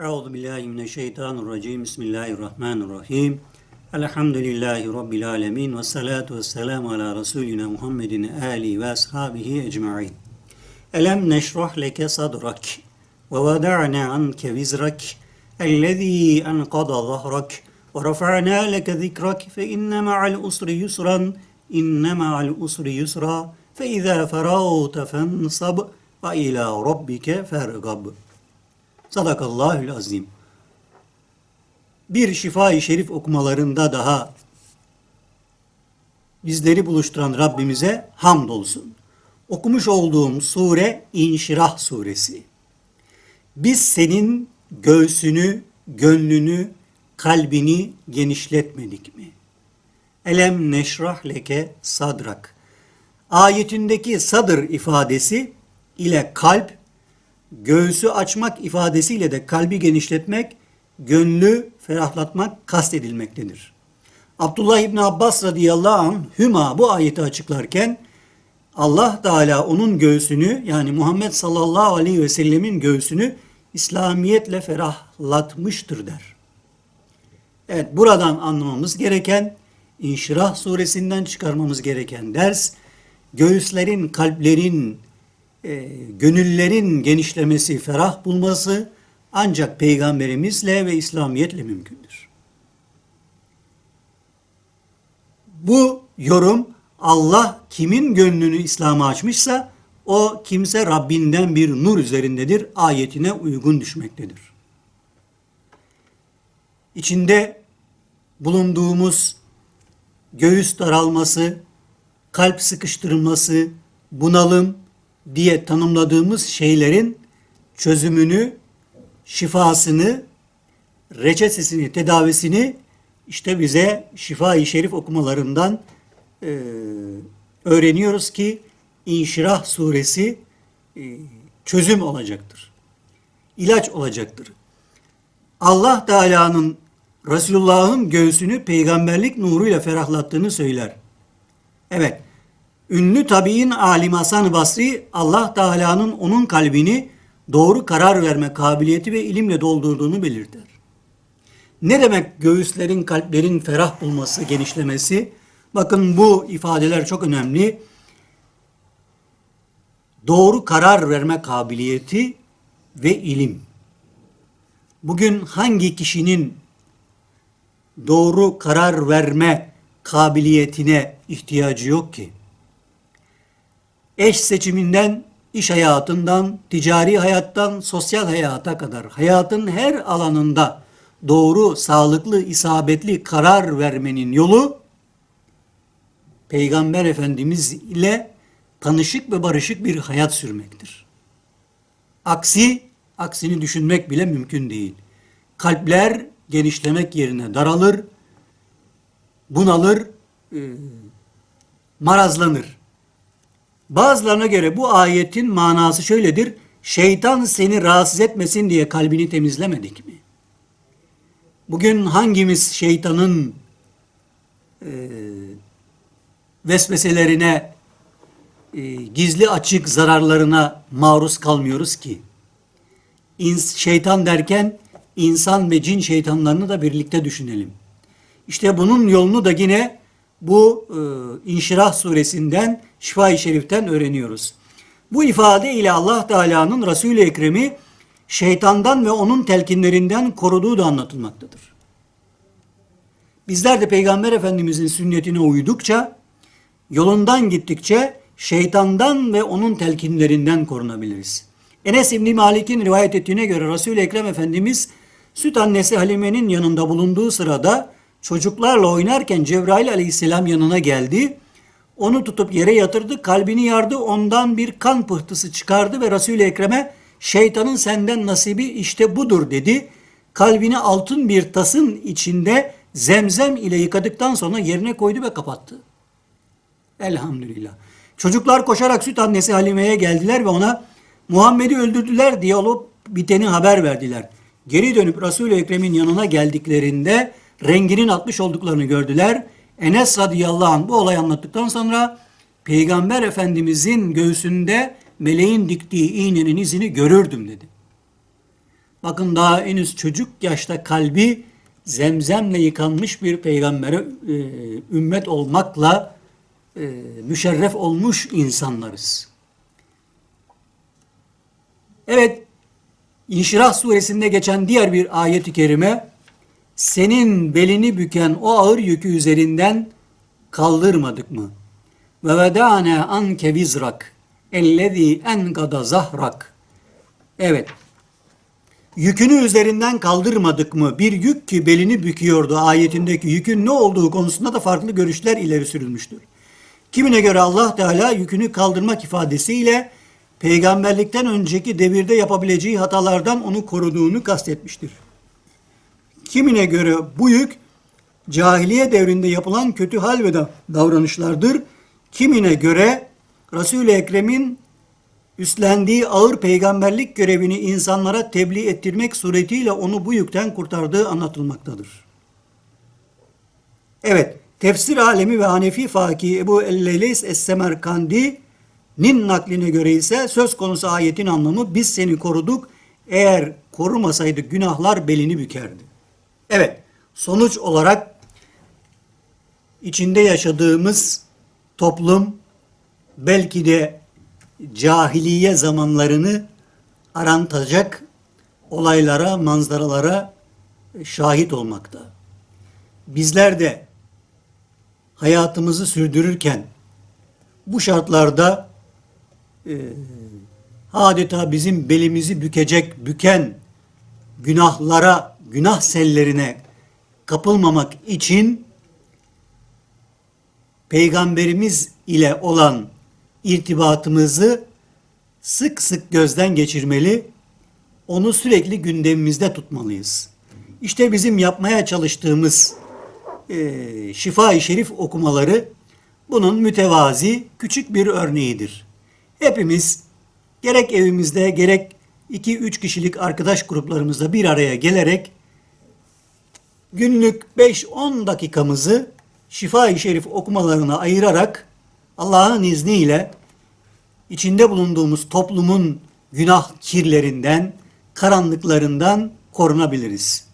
أعوذ بالله من الشيطان الرجيم. بسم الله الرحمن الرحيم. الحمد لله رب العالمين والصلاة والسلام على رسولنا محمد آله وأصحابه أجمعين. ألم نشرح لك صدرك ووضعنا عنك وزرك الذي أنقض ظهرك ورفعنا لك ذكرك فإن مع الأسر يسرا إن مع الأسر يسرا فإذا فرغت فانصب وإلى ربك فارغب. Sadakallahül azim. Bir şifa-i şerif okumalarında daha bizleri buluşturan Rabbimize hamdolsun. Okumuş olduğum sure İnşirah suresi. Biz senin göğsünü, gönlünü, kalbini genişletmedik mi? Elem neşrah leke sadrak. Ayetindeki sadır ifadesi ile kalp göğsü açmak ifadesiyle de kalbi genişletmek, gönlü ferahlatmak kastedilmektedir. Abdullah İbni Abbas radıyallahu anh hüma bu ayeti açıklarken Allah Teala onun göğsünü yani Muhammed sallallahu aleyhi ve sellemin göğsünü İslamiyetle ferahlatmıştır der. Evet buradan anlamamız gereken İnşirah suresinden çıkarmamız gereken ders göğüslerin, kalplerin, e, gönüllerin genişlemesi, ferah bulması ancak peygamberimizle ve İslamiyetle mümkündür. Bu yorum Allah kimin gönlünü İslam'a açmışsa o kimse Rabbinden bir nur üzerindedir ayetine uygun düşmektedir. İçinde bulunduğumuz göğüs daralması, kalp sıkıştırılması, bunalım, diye tanımladığımız şeylerin çözümünü, şifasını, reçetesini, tedavisini işte bize şifa-i şerif okumalarından e, öğreniyoruz ki İnşirah suresi e, çözüm olacaktır. İlaç olacaktır. Allah Teala'nın Resulullah'ın göğsünü peygamberlik nuruyla ferahlattığını söyler. Evet, Ünlü tabi'in alim Hasan Basri Allah Teala'nın onun kalbini doğru karar verme kabiliyeti ve ilimle doldurduğunu belirtir. Ne demek göğüslerin, kalplerin ferah bulması, genişlemesi? Bakın bu ifadeler çok önemli. Doğru karar verme kabiliyeti ve ilim. Bugün hangi kişinin doğru karar verme kabiliyetine ihtiyacı yok ki? Eş seçiminden, iş hayatından, ticari hayattan, sosyal hayata kadar hayatın her alanında doğru, sağlıklı, isabetli karar vermenin yolu Peygamber Efendimiz ile tanışık ve barışık bir hayat sürmektir. Aksi, aksini düşünmek bile mümkün değil. Kalpler genişlemek yerine daralır, bunalır, marazlanır. Bazılarına göre bu ayetin manası şöyledir. Şeytan seni rahatsız etmesin diye kalbini temizlemedik mi? Bugün hangimiz şeytanın e, vesveselerine, e, gizli açık zararlarına maruz kalmıyoruz ki? İns, şeytan derken insan ve cin şeytanlarını da birlikte düşünelim. İşte bunun yolunu da yine bu e, İnşirah suresinden Şifa-i Şerif'ten öğreniyoruz. Bu ifade ile Allah Teala'nın Resul-i Ekrem'i şeytandan ve onun telkinlerinden koruduğu da anlatılmaktadır. Bizler de Peygamber Efendimizin sünnetine uydukça, yolundan gittikçe şeytandan ve onun telkinlerinden korunabiliriz. Enes İbni Malik'in rivayet ettiğine göre Resul-i Ekrem Efendimiz süt annesi Halime'nin yanında bulunduğu sırada çocuklarla oynarken Cebrail aleyhisselam yanına geldi. Onu tutup yere yatırdı, kalbini yardı, ondan bir kan pıhtısı çıkardı ve Resul-i Ekrem'e şeytanın senden nasibi işte budur dedi. Kalbini altın bir tasın içinde zemzem ile yıkadıktan sonra yerine koydu ve kapattı. Elhamdülillah. Çocuklar koşarak süt annesi Halime'ye geldiler ve ona Muhammed'i öldürdüler diye olup biteni haber verdiler. Geri dönüp Resul-i Ekrem'in yanına geldiklerinde renginin atmış olduklarını gördüler. Enes radıyallahu anh bu olayı anlattıktan sonra Peygamber Efendimizin göğsünde meleğin diktiği iğnenin izini görürdüm dedi. Bakın daha henüz çocuk yaşta kalbi zemzemle yıkanmış bir peygambere e, ümmet olmakla e, müşerref olmuş insanlarız. Evet, İnşirah suresinde geçen diğer bir ayet-i kerime, senin belini büken o ağır yükü üzerinden kaldırmadık mı? Ve vedâne anke vizrak, ellezî enkada zahrak. Evet, yükünü üzerinden kaldırmadık mı? Bir yük ki belini büküyordu ayetindeki yükün ne olduğu konusunda da farklı görüşler ileri sürülmüştür. Kimine göre Allah Teala yükünü kaldırmak ifadesiyle peygamberlikten önceki devirde yapabileceği hatalardan onu koruduğunu kastetmiştir. Kimine göre bu yük cahiliye devrinde yapılan kötü hal ve da- davranışlardır. Kimine göre Resul-i Ekrem'in üstlendiği ağır peygamberlik görevini insanlara tebliğ ettirmek suretiyle onu bu yükten kurtardığı anlatılmaktadır. Evet, tefsir alemi ve Hanefi Faki Ebu Elleyleys Es-Semerkandi''nin nakline göre ise söz konusu ayetin anlamı biz seni koruduk eğer korumasaydık günahlar belini bükerdi. Evet, sonuç olarak içinde yaşadığımız toplum belki de cahiliye zamanlarını arantacak olaylara, manzaralara şahit olmakta. Bizler de hayatımızı sürdürürken bu şartlarda e, adeta bizim belimizi bükecek, büken günahlara, günah sellerine kapılmamak için peygamberimiz ile olan irtibatımızı sık sık gözden geçirmeli, onu sürekli gündemimizde tutmalıyız. İşte bizim yapmaya çalıştığımız e, şifa-i şerif okumaları bunun mütevazi küçük bir örneğidir. Hepimiz gerek evimizde gerek 2-3 kişilik arkadaş gruplarımızla bir araya gelerek günlük 5-10 dakikamızı şifa-i şerif okumalarına ayırarak Allah'ın izniyle içinde bulunduğumuz toplumun günah kirlerinden, karanlıklarından korunabiliriz.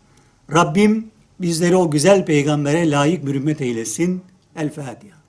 Rabbim bizleri o güzel peygambere layık bir ümmet eylesin. El Fatiha.